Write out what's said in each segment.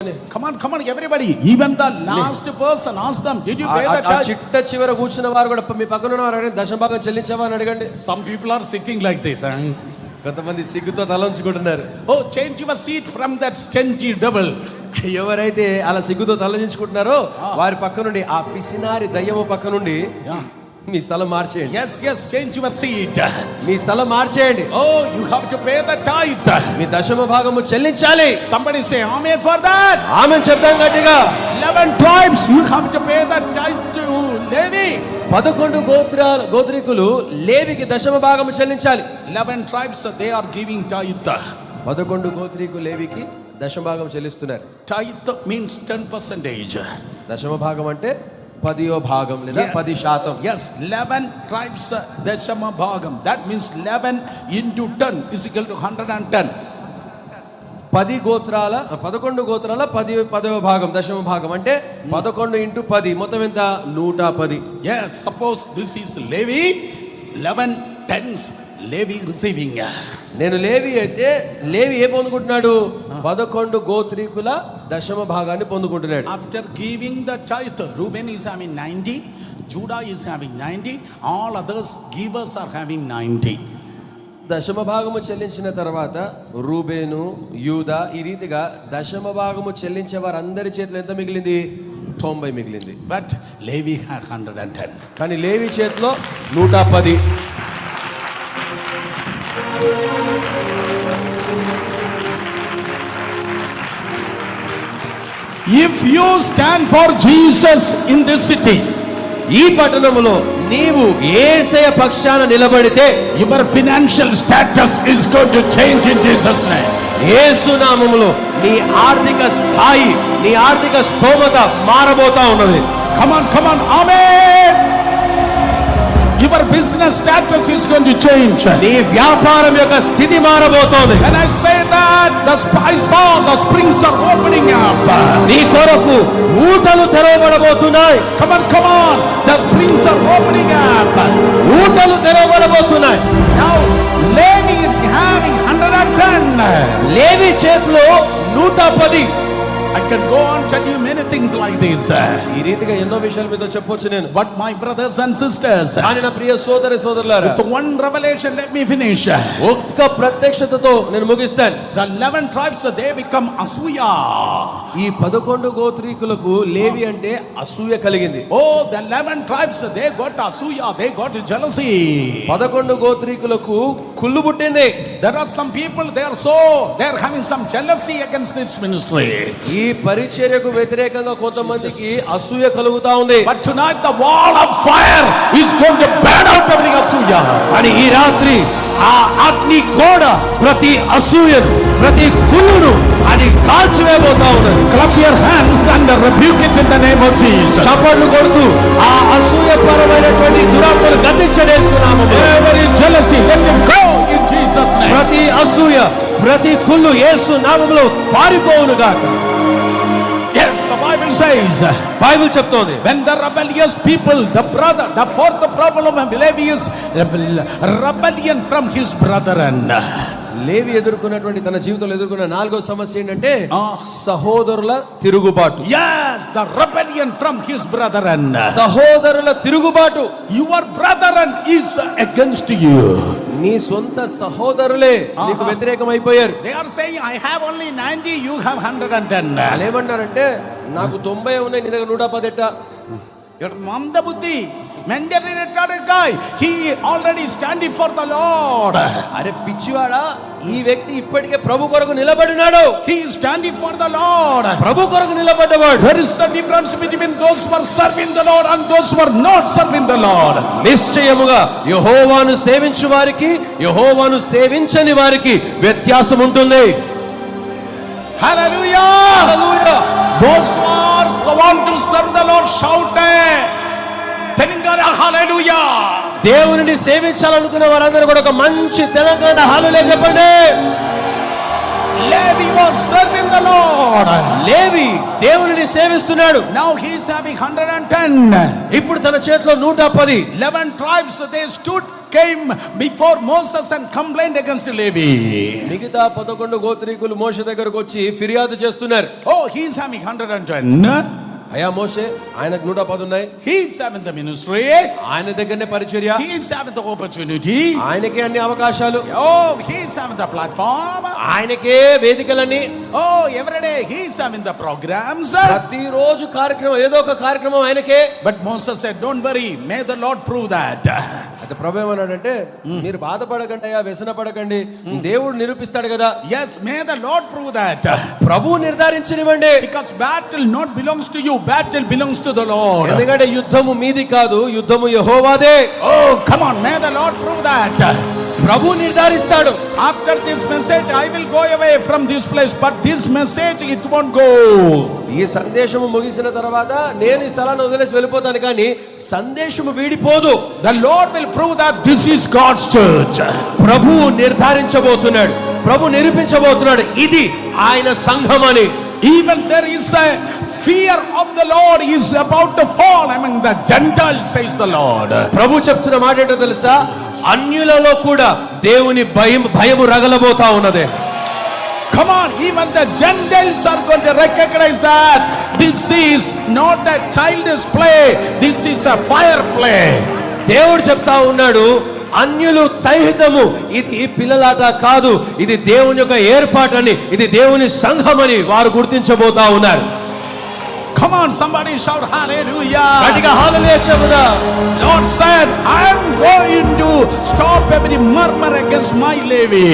Come on, come on, everybody. Even the last person, ask them, did you pay the tithe? చిట్ట చివర కూర్చున్న వారు కూడా మీ పక్కన ఉన్నవారు దశభాగం చెల్లించావా అని అడగండి Some people are sitting like this. huh? కొంతమంది సిగ్గుతో తల ఉంచుకుంటున్నారు Oh, change your seat from that stingy devil. ఎవరైతే అలా సిగ్గుతో తలదించుకుంటున్నారో వారి పక్క నుండి ఆ పిసినారి దయ్యము పక్క నుండి Yeah. మీ స్థలం మార్చేయండి Yes, yes, change your seat. మీ స్థలం మార్చేయండి Oh, you have to pay the tithe. మీ దశమ భాగము చెల్లించాలి Somebody say, Amen for that. ఆమె చెప్తాం గట్టిగా 11 tribes, you have to pay the tithe to Levi. పదకొండు గోత్రాల గోత్రికులు లేవికి దశమ భాగము చెల్లించాలి 11 tribes, they are giving tithe. పదకొండు గోత్రికు లేవికి దశమ భాగం చెల్లిస్తున్నారు Tithe means 10 percentage. దశమ భాగం అంటే పదియో భాగం లేదా. పది శాతం Yes, 11 tribes, uh, Dashama Bhagam. That means 11 into 10 is equal to 110. పది గోత్రాల పదకొండు గోత్రాల పది పదవ భాగం దశమ భాగం అంటే పదకొండు ఇంటూ పది మొత్తం ఎంత నూట పది Yes, suppose this is Levi, 11 tens Levi receiving. నేను లేవి అయితే లేవి ఏ పొందుకుంటున్నాడు పదకొండు గోత్రీకుల దశమ భాగాన్ని పొందుకుంటున్నాడు After giving the tithe, Reuben is having 90, Judah is having 90, all others givers are having 90. దశమ భాగము చెల్లించిన తర్వాత రూబేను యూద ఈ రీతిగా దశమ భాగము చెల్లించే వారందరి చేతిలో ఎంత మిగిలింది తొంభై మిగిలింది But Levi had 110. కానీ లేవి చేతిలో నూట పది if you stand for Jesus in this city ఈ పట్టణంలో నీవు ఏసే పక్షాన నిలబడితే your financial status is going to change in Jesus name యేసు నామములో నీ ఆర్థిక స్థాయి నీ ఆర్థిక స్థోమత మారబోతా ఉన్నది. Come on come on amen your business status is going to change. నీ వ్యాపారం యొక్క స్థితి మారబోతోంది. And I say that the I saw the springs are opening up నీ కొరకు ఊటలు తెరవబడబోతున్నాయి. Come on come on the springs are opening up ఊటలు తెరవబడబోతున్నాయి. Now Levi is having 110 Levi చేతిలో 110 can go on tell you many things like this. This ఈ రీతిగా ఎన్నో విషయాల మీద చెప్పొచ్చు నేను. But my brothers and sisters కానీ నా ప్రియ సోదరి సోదరులారా with one revolution let me finish ఒక్క ప్రత్యక్షతతో నేను ముగిస్తాను. ద 11 ట్రైబ్స్ దే బికమ్ అసూయ ఈ 11 గోత్రీకులకు లేవి అంటే అసూయ కలిగింది. Oh the 11 tribes they got అసూయ దే గోట్ జెలసీ 11 గోత్రీకులకు కుళ్ళు పుట్టింది. There are some people they are so they are having some jealousy against this ministry ఈ పరిచర్యకు వ్యతిరేకంగా కొంతమందికి అసూయ కలుగుతా ఉంది But tonight, the wall of fire is going to burn out every Asuya. అని ఈ రాత్రి ఆ అగ్ని గోడ ప్రతి అసూయను ప్రతి కుళ్ళును అది కాల్చివేయబోతా ఉన్నది Clap your hands and rebuke it in the name of Jesus. చప్పట్లు కొడుతూ ఆ అసూయపరమైనటువంటి దురాత్మను గతించడేస్తున్నాము Every jealousy, let it go in Jesus' name. ప్రతి అసూయ ప్రతి కుళ్ళు యేసు నామములో పారిపోవును గాక Bible says, బైబిల్ చెప్తోంది when the rebellious people, the brother, the fourth problem of Levi is rebellion from his brethren. Levi ఎదుర్కొన్నటువంటి తన జీవితంలో ఎదుర్కొన్న నాలుగో సమస్య ఏంటంటే. సహోదరుల తిరుగుబాటు Yes, the rebellion from his brethren. సహోదరుల తిరుగుబాటు Your brethren is against you. నీ సొంత సహోదరులే నీకు ఆహా. వ్యతిరేకం అయిపోయారు They are saying, I have only 90, you have 110. వాళ్ళు ఏమన్నారంటే నాకు తొంభై ఉన్నాయి నీ దగ్గర నూట పదెట్ట You're Mamda Standing for the Lord. అరే పిచ్చివాడా ఈ వ్యక్తి ఇప్పటికే ప్రభు కొరకు నిలబడినాడు is standing for the Lord. ప్రభు కొరకు నిలబడ్డవాడు a difference between those who are serving the Lord and those who are not serving the Lord. నిశ్చయముగా యహోవాను సేవించు వారికి యహోవాను సేవించని వారికి వ్యత్యాసం ఉంటుంది Hallelujah. Those who are so want to serve the Lord eh, hallelujah. దేవునిని సేవించాలనుకున్న వారందరూ కూడా ఒక మంచి తెలంగాణ హాలులే చెప్పండి Levi was serving serving the Lord. లేవి దేవునిని సేవిస్తున్నాడు Now he is having 110. ఇప్పుడు తన చేతిలో నూట పది 11 tribes they stood came before Moses and complained against Levi. మిగతా పదకొండు గోత్రీకులు మోష దగ్గరకు వచ్చి ఫిర్యాదు చేస్తున్నారు Oh, he is having 110. అయ్యా మోసే ఆయనకు నూట పది ఉన్నాయి. హీ సెవెన్ ద మినిస్ట్రీ ఆయన దగ్గరనే పరిచర్య. హీ సెవెన్ ద ఆపర్చునిటీ ఆయనకే అన్ని అవకాశాలు. Oh he seven the platform ఆయనకే వేదికలని ఓ everyday he seven the program sir ప్రతి రోజు కార్యక్రమం ఏదో ఒక కార్యక్రమం ఆయనకే. But Moses said don't worry may the Lord prove that అయితే ప్రభు ఏమన్నాడంటే మీరు బాధపడకండి అయ్యా వ్యసన పడకండి దేవుడు నిరూపిస్తాడు కదా. Yes may the Lord prove that Prabhu నిర్ధారించనివ్వండి because battle not belongs to you battle belongs to the Lord ఎందుకంటే యుద్ధము మీది కాదు యుద్ధము యహోవాదే. ఓ come may the Lord prove that Prabhu నిర్ధారిస్తాడు after this message I will go away from this place but this message it won't go ఈ సందేశము ముగిసిన తర్వాత నేను ఈ స్థలాన్ని వదిలేసి వెళ్ళిపోతాను కానీ సందేశము వీడిపోదు. The Lord will prove that this is God's church ప్రభు నిర్ధారించబోతున్నాడు ప్రభు నిరూపించబోతున్నాడు ఇది ఆయన సంఘం అని even there is a fear of the Lord is about to fall among the Gentile says the Lord ప్రభు చెప్తున్న మాట ఏంటో తెలుసా? అన్యులలో కూడా దేవుని భయం భయము రగలబోతా ఉన్నదే. Come on, even the Gentiles are going to recognize that. This is not a child's play, this is a fire play. దేవుడు చెప్తా ఉన్నాడు అన్యులు సహితము ఇది పిల్లలాట కాదు. ఇది దేవుని యొక్క ఏర్పాటని ఇది దేవుని సంఘమని వారు గుర్తించబోతా ఉన్నారు. Come on, somebody shout hallelujah. గట్టిగా హల్లెలూయా చెబుదా Lord said, I am going to stop every murmur against my Levi.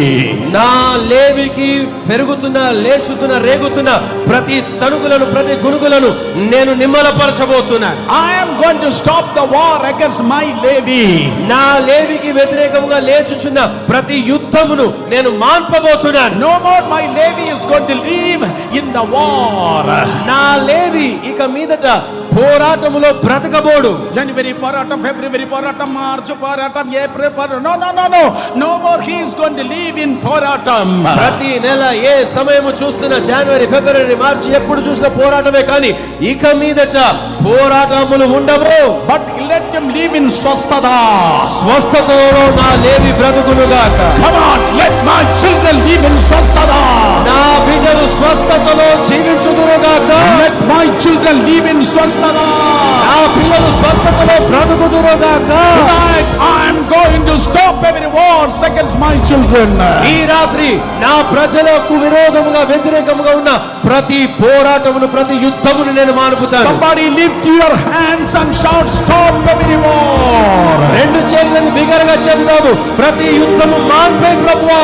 నా లేవికి పెరుగుతున్న లేచుతున్న రేగుతున్న ప్రతి సనుగులను ప్రతి గునుగులను నేను నిమ్మలపరచబోతున్నా I am going to stop the war against my Levi. నా లేవికి వ్యతిరేకంగా లేచుచున్న ప్రతి యుద్ధమును నేను మాన్పబోతున్నాను No more my Levi is going to live in the war. నా లేవి ఇక మీదట పోరాటములో బ్రతకబోడు. January పోరాటం February పోరాటం March పోరాటం April పోరాటం. No no no no. More he is going to live in పోరాటం. ప్రతి నెల ఏ సమయము చూస్తున్న జనవరి ఫిబ్రవరి మార్చి ఎప్పుడు చూసిన పోరాటమే కానీ ఇక మీదట పోరాటములు ఉండవు. But let him live in స్వస్థత. స్వస్థతలో నా లేవి బ్రతుకునుగాక come on let my children live in స్వస్థత. నా బిడ్డలు స్వస్థతలో జీవించుదురుగాక let my children live in స్వస్థత. నా పిల్లలు స్వస్థతలో బ్రతుకుదురుగాక. Every wars against my children. ఈ రాత్రి నా ప్రజలకు విరోధముగా వ్యతిరేకముగా ఉన్న ప్రతి పోరాటమును ప్రతి యుద్ధమును నేను మానుపుతాను. Somebody lift your hands and shout stop every war. రెండు చేతులను బిగరగా చెబుతాము ప్రతి యుద్ధము మాన్పే ప్రభువా.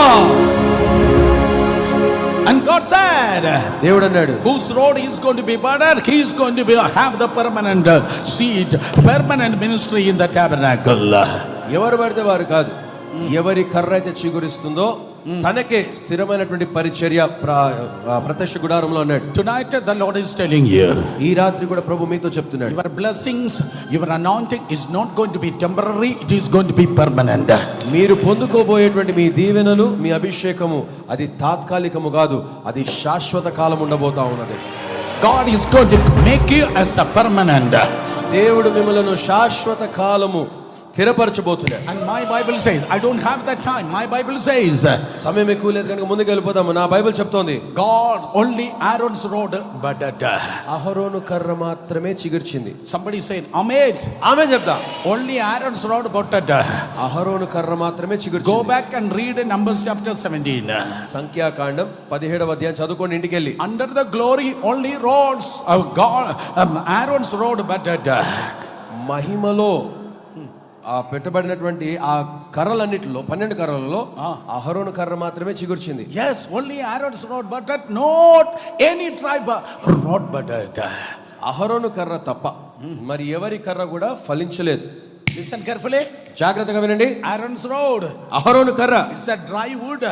And God said దేవుడు అన్నాడు whose road is going to be better he is going to be, have the permanent uh, seat permanent ministry in the tabernacle ఎవరు పడితే వారు కాదు ఎవరి కర్ర అయితే చిగురిస్తుందో Hmm. తనకే స్థిరమైనటువంటి పరిచర్య ప్రత్యక్ష గుడారంలో ఉన్నాడు. టునైట్ ద లార్డ్ ఇస్ ఈ రాత్రి కూడా ప్రభు మీతో చెప్తున్నాడు. Your blessings your anointing is not going to temporary it is going to be permanent మీరు పొందుకోబోయేటువంటి మీ దీవెనలు మీ అభిషేకము అది తాత్కాలికము కాదు అది శాశ్వత కాలం ఉండబోతా ఉన్నది. God is going to make you as a permanent దేవుడు మిమ్మల్ని శాశ్వత కాలము స్థిరపరచబోతున్నాడు and my Bible says I don't have that time my Bible says సమయం ఎక్కువ లేదు కనుక ముందుకు వెళ్ళిపోదాము. నా బైబుల్ చెప్తోంది. God only Aaron's rod budded అహరోను కర్ర మాత్రమే చిగుర్చింది. సంబడి సైన్ అమేజ్ ఆమె చెప్తా ఓన్లీ ఆరోన్స్ రోడ్ బొట్టడ్ అహరోను కర్ర మాత్రమే చిగుర్చి go back and read Numbers chapter seventeen సంఖ్యాకాండం పదిహేడవ అధ్యాయం. చదువుకోండి ఇంటికి వెళ్ళి under the glory only rods Aaron's rod budded మహిమలో ఆ పెట్టబడినటువంటి ఆ కర్రలన్నిటిలో పన్నెండు కర్రలలో అహరోను కర్ర మాత్రమే చిగుర్చింది. Yes only Aaron's rod but that not any tribe rod but that అహరోను కర్ర తప్ప మరి ఎవరి కర్ర కూడా ఫలించలేదు. లిసన్ కేర్ఫుల్లీ జాగ్రత్తగా వినండి. ఆరోన్స్ రోడ్ అహరోను కర్ర. ఇట్స్ అ డ్రై వుడ్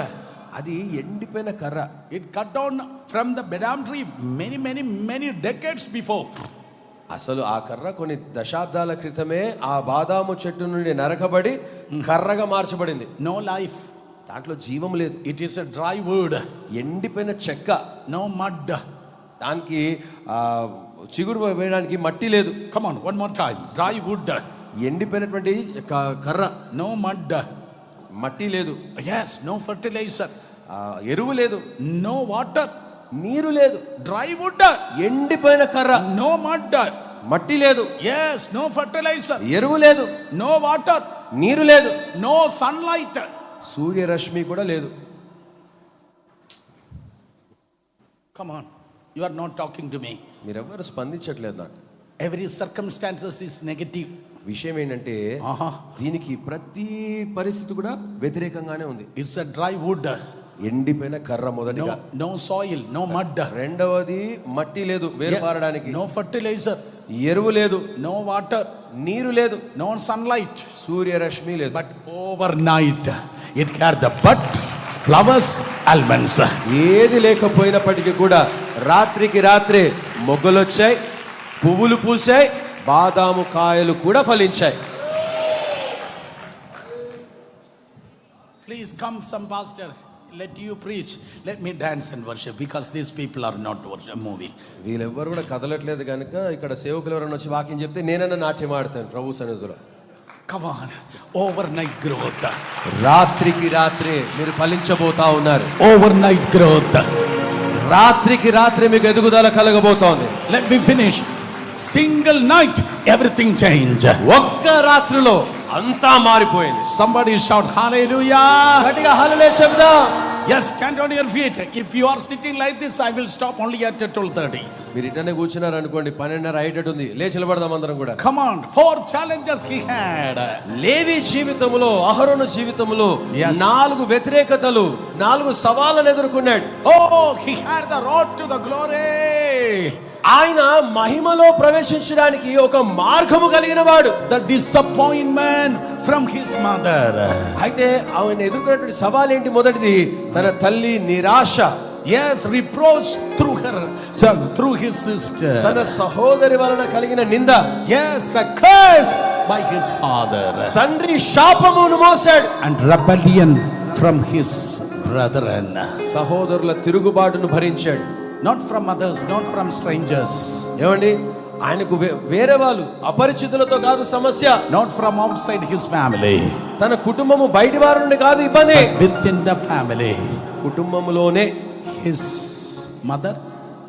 అది ఎండిపోయిన కర్ర. It cut down from the badam tree many many many decades before అసలు ఆ కర్ర కొన్ని దశాబ్దాల క్రితమే ఆ బాదాము చెట్టు నుండి నరకబడి కర్రగా మార్చబడింది No life. దాంట్లో జీవం లేదు is a dry wood, ఎండిపోయిన చెక్క no mud. దానికి చిగురు వేయడానికి మట్టి లేదు on, one more time. Dry wood, ఎండిపోయినటువంటి కర్ర no mud. మట్టి లేదు Yes, no fertilizer, ఆ, ఎరువు లేదు no water. నీరు లేదు. డ్రై వుడ్ ఎండిపోయిన కర్ర. నో మడ్ మట్టి లేదు. ఎస్ నో ఫర్టిలైజర్ ఎరువు లేదు. నో వాటర్ నీరు లేదు. నో సన్లైట్ సూర్యరశ్మి కూడా లేదు. Come on you are not talking to మీ మీరు ఎవరు స్పందించట్లేదు నాకు. ఎవరీ సర్కమ్స్టాన్సెస్ ఈస్ నెగటివ్ విషయం ఏంటంటే దీనికి ప్రతి పరిస్థితి కూడా వ్యతిరేకంగానే ఉంది. ఇట్స్ అ డ్రై వుడ్ ఎండిపోయిన కర్ర మొదటి నో సాయిల్ నో మడ్డ రెండవది మట్టి లేదు వేరు పారడానికి. నో ఫర్టిలైజర్ ఎరువు లేదు. నో వాటర్ నీరు లేదు. నో సన్లైట్ సూర్యరశ్మి లేదు. But overnight it had the bud flowers almonds ఏది లేకపోయినప్పటికీ కూడా రాత్రికి రాత్రే మొగ్గలు వచ్చాయి పువ్వులు పూసాయి బాదాము కాయలు కూడా ఫలించాయి. Please come some pastor let you preach let me dance and worship because these people are not worship moving వీళ్ళెవ్వరు కూడా కదలట్లేదు కనుక ఇక్కడ సేవకులు ఎవరైనా వచ్చి వాక్యం చెప్తే నేనన్నా నాట్యం ఆడతాను ప్రభు సన్నిధిలో. కమాన్ ఓవర్ నైట్ గ్రోత్ రాత్రికి రాత్రి మీరు ఫలించబోతా ఉన్నారు. ఓవర్ నైట్ గ్రోత్ రాత్రికి రాత్రి మీకు ఎదుగుదల కలగబోతోంది. Let me finish single night everything change ఒక్క రాత్రిలో అంతా మారిపోయింది Somebody shout hallelujah. గట్టిగా హల్లెలూయా చెప్దాం Yes, stand on your feet. If you are sitting like this, I will stop only at 12:30. మీరు ఇటనే కూర్చున్నారు అనుకోండి పన్నెండున్నర అయ్యేటట్టు ఉంది లేచి నిలబడదాం అందరం కూడా Come on, four challenges he had. లేవి జీవితంలో అహరోను జీవితంలో. నాలుగు వ్యతిరేకతలు నాలుగు సవాళ్ళను ఎదుర్కొన్నాడు Oh, he had the road to the glory. ఆయన మహిమలో ప్రవేశించడానికి ఒక మార్గము కలిగిన వాడు The disappointment from his mother. అయితే ఆయన ఎదుర్కొన్నటువంటి సవాల్ ఏంటి మొదటిది తన తల్లి నిరాశ Yes, reproach through her, so through his sister. తన సహోదరి వలన కలిగిన నింద Yes, the curse by his father. తండ్రి శాపమును మోసాడు And rebellion from his brethren. సహోదరుల తిరుగుబాటును భరించాడు Not from others, not from strangers. ఏమండి ఆయనకు వేరే వాళ్ళు అపరిచితులతో కాదు సమస్య. Not from outside his family తన కుటుంబము బయట వారి నుండి కాదు ఇబ్బంది. విత్ ఇన్ ద ఫ్యామిలీ కుటుంబములోనే హిస్ మదర్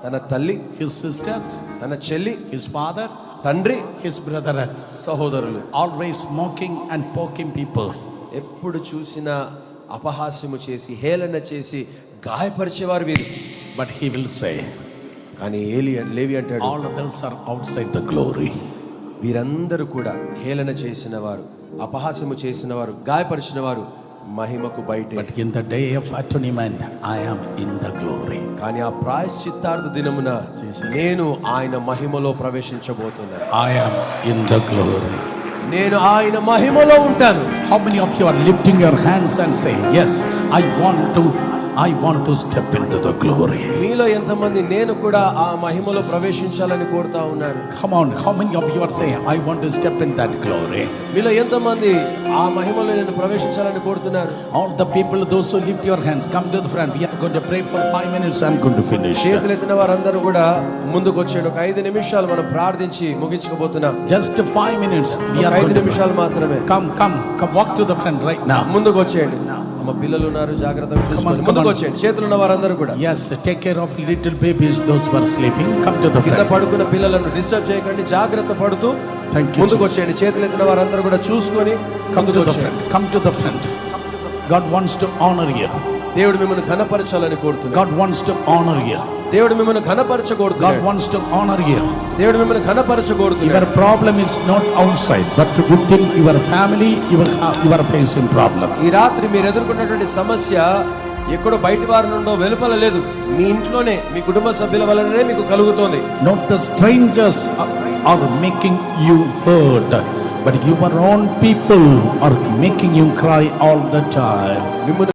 తన తల్లి హిస్ సిస్టర్ తన చెల్లి హిస్ ఫాదర్ తండ్రి హిస్ బ్రదర్ సహోదరులు. Always mocking and poking people ఎప్పుడు చూసిన అపహాస్యము చేసి హేళన చేసి గాయపరిచేవారు వీరు. బట్ హీ విల్ సే కానీ ఏలి లేవి అంటాడు. All the sir outside the glory వీరందరూ కూడా హేళన చేసిన వారు అపహాసము చేసిన వారు గాయపరిచిన వారు మహిమకు బయట. But in the day of atonement I am in the glory కానీ ఆ ప్రాయశ్చిత్తార్థ దినమున నేను ఆయన మహిమలో ప్రవేశించబోతున్నాను I am in the glory నేను ఆయన మహిమలో ఉంటాను. How many of you are lifting your hands and say yes I want to I want to step into the glory మీలో ఎంతమంది నేను కూడా ఆ మహిమలో ప్రవేశించాలని కోరుతా ఉన్నారు. Come on how many of you are say I want to step in that glory మీలో ఎంతమంది ఆ మహిమలో నేను ప్రవేశించాలని కోరుతున్నారు? All the people those who lift your hands come to the front we are going to pray for 5 minutes and going to finish చేతులు ఎత్తిన వారందరూ కూడా ముందుకు వచ్చేడు ఒక 5 నిమిషాలు మనం ప్రార్థించి ముగించుకోబోతున్నాం జస్ట్ 5 మినిట్స్ వి ఆర్ 5 నిమిషాలు మాత్రమే. Come come come walk to the front right now ముందుకు వచ్చేయండి అమ్మ పిల్లలు ఉన్నారు జాగ్రత్తగా చూసుకోండి ముందుకు. వచ్చేయండి చేతులు ఉన్న వారందరూ కూడా Yes, take care of little babies, those who are sleeping. Come to the కింద front. పడుకున్న పిల్లలను డిస్టర్బ్ చేయకండి జాగ్రత్త పడుతూ ముందుకు. వచ్చేయండి చేతులు ఎత్తిన వారందరూ కూడా చూసుకొని Come to the front. Come to the front. God wants to honor you. దేవుడు మిమ్మల్ని ఘనపరచాలని కోరుతున్నా God wants to honour you దేవుడు మిమ్మల్ని ఘనపరచకూడదు. God wants to honour you దేవుడు మిమ్మల్ని ఘనపరచకూడదు. Your problem is not outside but to good thing your family your your facing problem ఈ రాత్రి మీరు ఎదుర్కొన్నటువంటి సమస్య ఎక్కడో బయట వారి నుండో వెలుపల లేదు. మీ ఇంట్లోనే మీ కుటుంబ సభ్యుల వలననే మీకు కలుగుతోంది. Not the strangers are making you hurt but your own people are making you cry all the time